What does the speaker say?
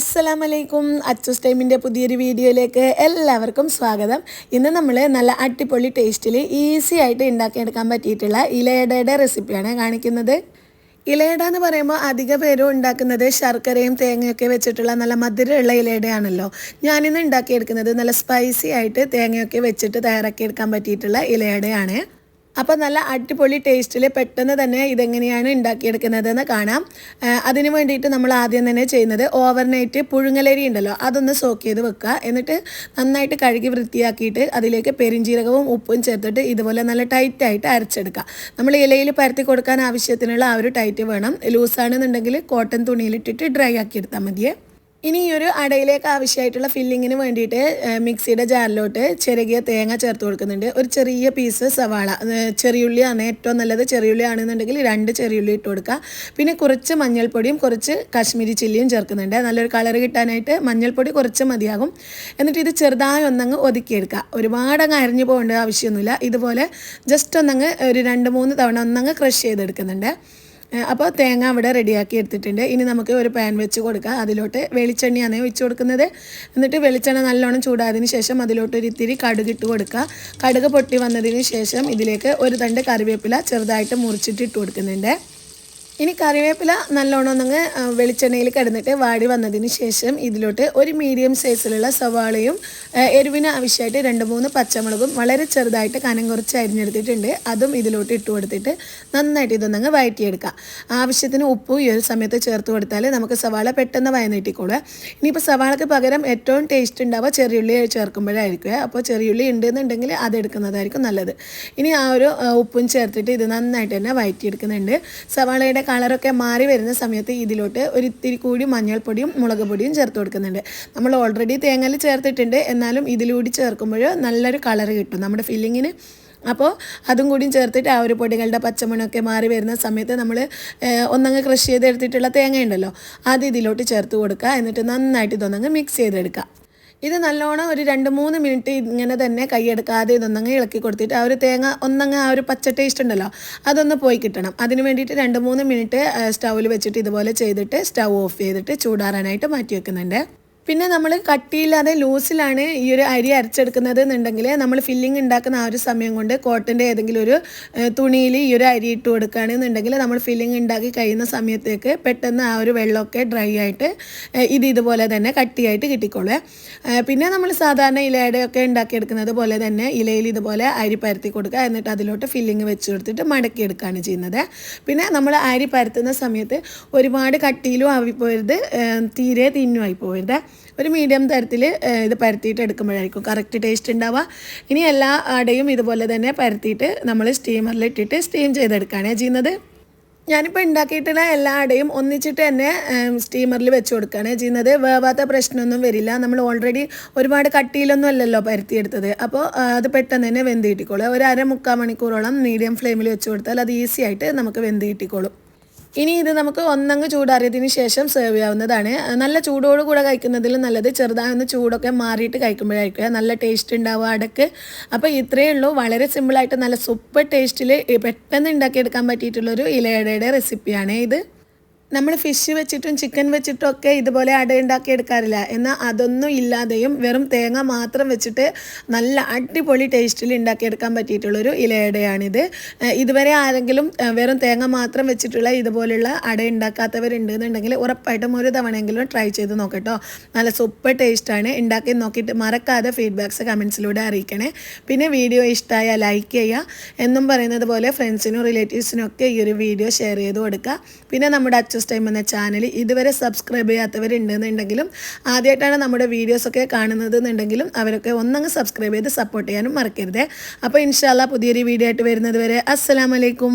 അസ്സലാമലൈക്കും. അച്ചൂസ് ടൈമിന്റെ പുതിയൊരു വീഡിയോയിലേക്ക് എല്ലാവർക്കും സ്വാഗതം. ഇന്ന് നമ്മൾ നല്ല അടിപൊളി ടേസ്റ്റിൽ ഈസി ആയിട്ട് ഉണ്ടാക്കിയെടുക്കാൻ പറ്റിയിട്ടുള്ള ഇലയടയുടെ റെസിപ്പിയാണ് കാണിക്കുന്നത്. ഇലയട എന്ന് പറയുമ്പോൾ അധിക പേരും ഉണ്ടാക്കുന്നത് ശർക്കരയും തേങ്ങയൊക്കെ വെച്ചിട്ടുള്ള നല്ല മധുരമുള്ള ഇലയടയാണല്ലോ. ഞാനിന്ന് ഉണ്ടാക്കിയെടുക്കുന്നത് നല്ല സ്പൈസി ആയിട്ട് തേങ്ങയൊക്കെ വെച്ചിട്ട് തയ്യാറാക്കിയെടുക്കാൻ പറ്റിയിട്ടുള്ള ഇലയടയാണ്. അപ്പോൾ നല്ല അടിപൊളി ടേസ്റ്റിൽ പെട്ടെന്ന് തന്നെ ഇതെങ്ങനെയാണ് ഉണ്ടാക്കിയെടുക്കുന്നതെന്ന് കാണാം. അതിന് വേണ്ടിയിട്ട് നമ്മൾ ആദ്യം തന്നെ ചെയ്യുന്നത് ഓവർനൈറ്റ് പുഴുങ്ങലരി ഉണ്ടല്ലോ അതൊന്ന് സോക്ക് ചെയ്ത് വെക്കുക. എന്നിട്ട് നന്നായിട്ട് കഴുകി വൃത്തിയാക്കിയിട്ട് അതിലേക്ക് പെരിഞ്ചീരകവും ഉപ്പും ചേർത്തിട്ട് ഇതുപോലെ നല്ല ടൈറ്റായിട്ട് അരച്ചെടുക്കുക. നമ്മൾ ഇലയിൽ പരത്തി കൊടുക്കാൻ ആവശ്യത്തിനുള്ള ആ ഒരു ടൈറ്റ് വേണം. ലൂസാണെന്നുണ്ടെങ്കിൽ കോട്ടൺ തുണിയിലിട്ടിട്ട് ഡ്രൈ ആക്കി എടുത്താൽ മതിയേ. ഇനി ഒരു അടയിലേക്ക് ആവശ്യമായിട്ടുള്ള ഫില്ലിങ്ങിന് വേണ്ടിയിട്ട് മിക്സിയുടെ ജാറിലോട്ട് ചെറുകിയ തേങ്ങ ചേർത്ത് കൊടുക്കുന്നുണ്ട്. ഒരു ചെറിയ പീസ് സവാള ചെറിയുള്ളിയാണ് ഏറ്റവും നല്ലത് ചെറിയുള്ളി ആണെന്നുണ്ടെങ്കിൽ രണ്ട് ചെറിയുള്ളി ഇട്ട് കൊടുക്കുക. പിന്നെ കുറച്ച് മഞ്ഞൾപ്പൊടിയും കുറച്ച് കാശ്മീരി ചില്ലിയും ചേർക്കുന്നുണ്ട്. നല്ലൊരു കളർ കിട്ടാനായിട്ട് മഞ്ഞൾപ്പൊടി കുറച്ച് മതിയാകും. എന്നിട്ട് ഇത് ചെറുതായി ഒന്നങ്ങ് ഒതുക്കിയെടുക്കുക. ഒരുപാട് അങ്ങ് അരിഞ്ഞു പോകേണ്ട ആവശ്യമൊന്നുമില്ല. ഇതുപോലെ ജസ്റ്റ് ഒന്നങ്ങ് ഒരു രണ്ട് മൂന്ന് തവണ ഒന്നങ്ങ് ക്രഷ് ചെയ്തെടുക്കുന്നുണ്ട്. അപ്പോൾ തേങ്ങ അവിടെ റെഡിയാക്കി എടുത്തിട്ടുണ്ട്. ഇനി നമുക്ക് ഒരു പാൻ വെച്ച് കൊടുക്കാം. അതിലോട്ട് വെളിച്ചെണ്ണയാണ് വെച്ച് കൊടുക്കുന്നത്. എന്നിട്ട് വെളിച്ചെണ്ണ നല്ലോണം ചൂടായതിന് ശേഷം അതിലോട്ട് ഒരു ഇത്തിരി കടുക് ഇട്ട് കൊടുക്കുക കടുക് പൊട്ടി വന്നതിന് ശേഷം ഇതിലേക്ക് ഒരു തണ്ട് കറിവേപ്പില ചെറുതായിട്ട് മുറിച്ചിട്ട് ഇട്ട് കൊടുക്കുന്നുണ്ട്. ഇനി കറിവേപ്പില നല്ലോണം ഒന്ന് വെളിച്ചെണ്ണയിൽ കിടന്നിട്ട് വാടി വന്നതിന് ശേഷം ഇതിലോട്ട് ഒരു മീഡിയം സൈസിലുള്ള സവാളയും എരിവിന് ആവശ്യമായിട്ട് രണ്ട് മൂന്ന് പച്ചമുളകും വളരെ ചെറുതായിട്ട് കനം കുറച്ച് അരിഞ്ഞെടുത്തിട്ടുണ്ട്. അതും ഇതിലോട്ട് ഇട്ട് കൊടുത്തിട്ട് നന്നായിട്ട് ഇതൊന്നങ്ങ് വഴറ്റിയെടുക്കുക ആവശ്യത്തിന് ഉപ്പും ഈ ഒരു സമയത്ത് ചേർത്ത് കൊടുത്താൽ നമുക്ക് സവാള പെട്ടെന്ന് വയന്നിട്ടിക്കോളുക ഇനിയിപ്പോൾ സവാളക്ക് പകരം ഏറ്റവും ടേസ്റ്റ് ഉണ്ടാവുക ചെറിയുള്ളി ചേർക്കുമ്പോഴായിരിക്കും. അപ്പോൾ ചെറിയുള്ളി ഉണ്ടെന്നുണ്ടെങ്കിൽ അതെടുക്കുന്നതായിരിക്കും നല്ലത്. ഇനി ആ ഒരു ഉപ്പും ചേർത്തിട്ട് ഇത് നന്നായിട്ട് തന്നെ വഴറ്റിയെടുക്കുന്നുണ്ട് സവാളയുടെ കളറൊക്കെ മാറി വരുന്ന സമയത്ത് ഇതിലോട്ട് ഒരു ഇത്തിരി കൂടി മഞ്ഞൾപ്പൊടിയും മുളക് പൊടിയും ചേർത്ത് കൊടുക്കുന്നുണ്ട്. നമ്മൾ ഓൾറെഡി തേങ്ങയിൽ ചേർത്തിട്ടുണ്ട്. എന്നാലും ഇതിലൂടി ചേർക്കുമ്പോൾ നല്ലൊരു കളർ കിട്ടും. നമ്മുടെ ഫില്ലിങ്ങിന് അപ്പോൾ അതും കൂടിയും ചേർത്തിട്ട് ആ ഒരു പൊടികളുടെ പച്ചമണമൊക്കെ മാറി വരുന്ന സമയത്ത് നമ്മൾ ഒന്നങ്ങ് ക്രഷ് ചെയ്തെടുത്തിട്ടുള്ള തേങ്ങ ഉണ്ടല്ലോ അത് ഇതിലോട്ട് ചേർത്ത് കൊടുക്കുക. എന്നിട്ട് നന്നായിട്ട് ഇതൊന്നങ്ങ് മിക്സ് ചെയ്തെടുക്കുക. ഇത് നല്ലോണം ഒരു രണ്ട് മൂന്ന് മിനിറ്റ് ഇങ്ങനെ തന്നെ കൈയെടുക്കാതെ ഇതൊന്നങ്ങ് ഇളക്കി കൊടുത്തിട്ട് ആ ഒരു തേങ്ങ ഒന്നങ്ങ് ആ ഒരു പച്ച ടേസ്റ്റ് ഉണ്ടല്ലോ അതൊന്ന് പോയി കിട്ടണം. അതിന് വേണ്ടിയിട്ട് രണ്ട് മൂന്ന് മിനിറ്റ് സ്റ്റൗവിൽ വെച്ചിട്ട് ഇതുപോലെ ചെയ്തിട്ട് സ്റ്റൗ ഓഫ് ചെയ്തിട്ട് ചൂടാറാനായിട്ട് മാറ്റി വെക്കുന്നുണ്ട്. പിന്നെ നമ്മൾ കട്ടിയില്ലാതെ ലൂസിലാണ് ഈ ഒരു അരി അരച്ചെടുക്കുന്നത് എന്നുണ്ടെങ്കിൽ നമ്മൾ ഫില്ലിംഗ് ഉണ്ടാക്കുന്ന ആ ഒരു സമയം കൊണ്ട് കോട്ടന്റെ ഏതെങ്കിലും ഒരു തുണിയിൽ ഈ ഒരു അരി ഇട്ട് കൊടുക്കുകയാണെന്നുണ്ടെങ്കിൽ നമ്മൾ ഫില്ലിംഗ് ഉണ്ടാക്കി കഴിയുന്ന സമയത്തേക്ക് പെട്ടെന്ന് ആ ഒരു വെള്ളമൊക്കെ ഡ്രൈ ആയിട്ട് ഇത് ഇതുപോലെ തന്നെ കട്ടിയായിട്ട് കിട്ടിക്കോളേ. പിന്നെ നമ്മൾ സാധാരണ ഇലയുടെയൊക്കെ ഉണ്ടാക്കിയെടുക്കുന്നത് പോലെ തന്നെ ഇലയിൽ ഇതുപോലെ അരി പരത്തി കൊടുക്കുക. എന്നിട്ട് അതിലോട്ട് ഫില്ലിംഗ് വെച്ച് കൊടുത്തിട്ട് മടക്കിയെടുക്കുകയാണ് ചെയ്യുന്നത്. പിന്നെ നമ്മൾ അരി പരത്തുന്ന സമയത്ത് ഒരുപാട് കട്ടിയിലും ആവിപ്പോരുത് ഏഹ്, തീരെ തിന്നുമായി പോകരുത് ഒരു മീഡിയം തരത്തിൽ ഇത് പരത്തിയിട്ട് എടുക്കുമ്പോഴായിരിക്കും. കറക്റ്റ് ടേസ്റ്റ് ഉണ്ടാവുക. ഇനി എല്ലാ അടയും ഇതുപോലെ തന്നെ പരത്തിയിട്ട് നമ്മൾ സ്റ്റീമറിൽ ഇട്ടിട്ട് സ്റ്റീം ചെയ്തെടുക്കുകയാണ് ചെയ്യുന്നത്. ഞാനിപ്പോൾ ഉണ്ടാക്കിയിട്ടുള്ള എല്ലാ അടയും ഒന്നിച്ചിട്ട് തന്നെ സ്റ്റീമറിൽ വെച്ച് കൊടുക്കുകയാണ് ചെയ്യുന്നത്. വേവാത്ത പ്രശ്നമൊന്നും വരില്ല. നമ്മൾ ഓൾറെഡി ഒരുപാട് കട്ടിയിലൊന്നും അല്ലല്ലോ പരത്തിയെടുത്തത്. അപ്പോൾ അത് പെട്ടെന്ന് തന്നെ വെന്ത് കിട്ടിക്കോളും. ഒരു അര മുക്കാൽ മണിക്കൂറോളം മീഡിയം ഫ്ലെയിമിൽ വെച്ച് കൊടുത്താൽ അത് ഈസി ആയിട്ട് നമുക്ക് വെന്ത് കിട്ടിക്കോളും. ഇനി ഇത് നമുക്ക് ഒന്നങ്ങ് ചൂടാറിയതിന് ശേഷം സെർവ് ചെയ്യാവുന്നതാണ്. നല്ല ചൂടോട് കൂടെ കഴിക്കുന്നതിലും നല്ലത് ചെറുതായി ഒന്ന് ചൂടൊക്കെ മാറിയിട്ട് കഴിക്കുമ്പോഴായിരിക്കും. നല്ല ടേസ്റ്റ് ഉണ്ടാവുക അടക്ക്. അപ്പോൾ ഇത്രയേ ഉള്ളൂ. വളരെ സിമ്പിളായിട്ട് നല്ല സൂപ്പർ ടേസ്റ്റിൽ പെട്ടെന്ന് ഉണ്ടാക്കിയെടുക്കാൻ പറ്റിയിട്ടുള്ളൊരു ഇലയടയുടെ റെസിപ്പിയാണ് ഇത്. നമ്മൾ ഫിഷ് വെച്ചിട്ടും ചിക്കൻ വെച്ചിട്ടും ഒക്കെ ഇതുപോലെ അട ഉണ്ടാക്കി എടുക്കാറില്ല. എന്നാൽ അതൊന്നും ഇല്ലാതെയും വെറും തേങ്ങ മാത്രം വെച്ചിട്ട് നല്ല അടിപൊളി ടേസ്റ്റിൽ ഉണ്ടാക്കി ഉണ്ടാക്കിയെടുക്കാൻ പറ്റിയിട്ടുള്ളൊരു ഇലയടയാണിത്. ഇതുവരെ ആരെങ്കിലും വെറും തേങ്ങ മാത്രം വെച്ചിട്ടുള്ള ഇതുപോലുള്ള അട ഉണ്ടാക്കാത്തവരുണ്ട് എന്നുണ്ടെങ്കിൽ ഉറപ്പായിട്ടും ഒരു തവണയെങ്കിലും ട്രൈ ചെയ്ത് നോക്കട്ടോ. നല്ല സൂപ്പർ ടേസ്റ്റാണ് ഉണ്ടാക്കി നോക്കിയിട്ട് മറക്കാതെ ഫീഡ്ബാക്ക്സ് കമൻസിലൂടെ അറിയിക്കണേ. പിന്നെ വീഡിയോ ഇഷ്ടമായ ലൈക്ക് ചെയ്യുക. എന്നും പറയുന്നത് പോലെ ഫ്രണ്ട്സിനും റിലേറ്റീവ്സിനും ഒക്കെ ഈ ഒരു വീഡിയോ ഷെയർ ചെയ്ത് കൊടുക്കുക. പിന്നെ നമ്മുടെ അച്ചസ് ടൈം എന്ന ചാനൽ ഇതുവരെ സബ്സ്ക്രൈബ് ചെയ്യാത്തവരുണ്ടെന്നുണ്ടെങ്കിലും ആദ്യമായിട്ടാണ് നമ്മുടെ വീഡിയോസൊക്കെ കാണുന്നത് എന്നുണ്ടെങ്കിലും അവരൊക്കെ ഒന്നങ്ങ് സബ്സ്ക്രൈബ് ചെയ്ത് സപ്പോർട്ട് ചെയ്യാനും മറക്കരുത്. അപ്പോൾ ഇൻഷാല്ല പുതിയൊരു വീഡിയോ ആയിട്ട് വരുന്നത് വരെ അസ്സലാമലൈക്കും